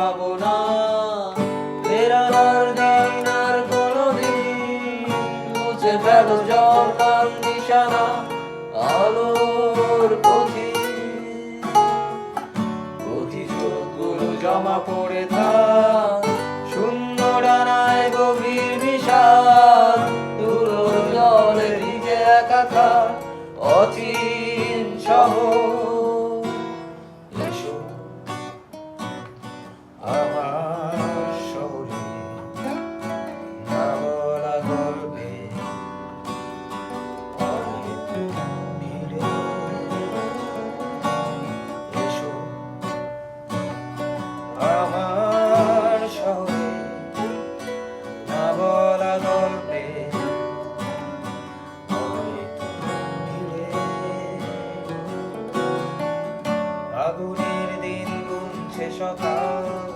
পাবো না। ফেরানোর মুছে নিশানা আলোর পথি। প্রতিশোধগুলো জমা পড়ে থাক ডানায় গভীর অচিন শহর। সকাল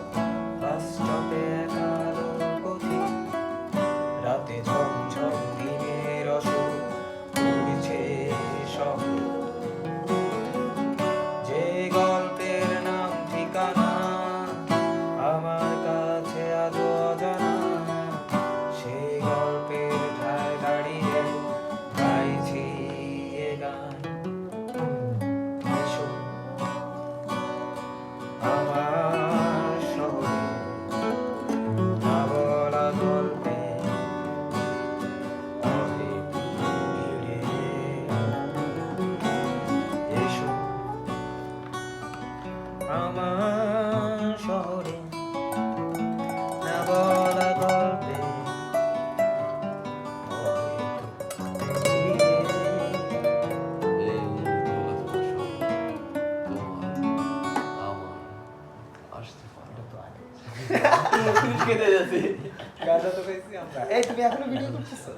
গাঁজা তো খাইছি আমরা এই তুমি এখনও ভিডিও করতেছো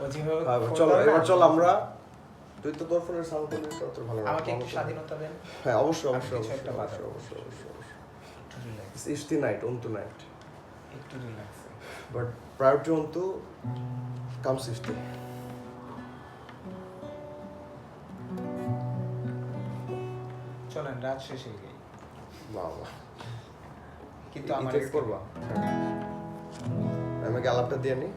ও যেভাবে চলো এবার চল আমরা তুই তো তোর ফোনের সাউন্ড করলি তো ভালো আমাকে একটু স্বাধীনতা দেন। হ্যাঁ অবশ্যই অবশ্যই অবশ্যই অবশ্যই অবশ্যই অবশ্যই। একটু relax It's the night, on tonight. একটু relax But prior to on to comes চলেন রাত শেষে গিয়ে বাবা। কিন্তু আমার করবা আমি গালাপটা দিয়ে নি।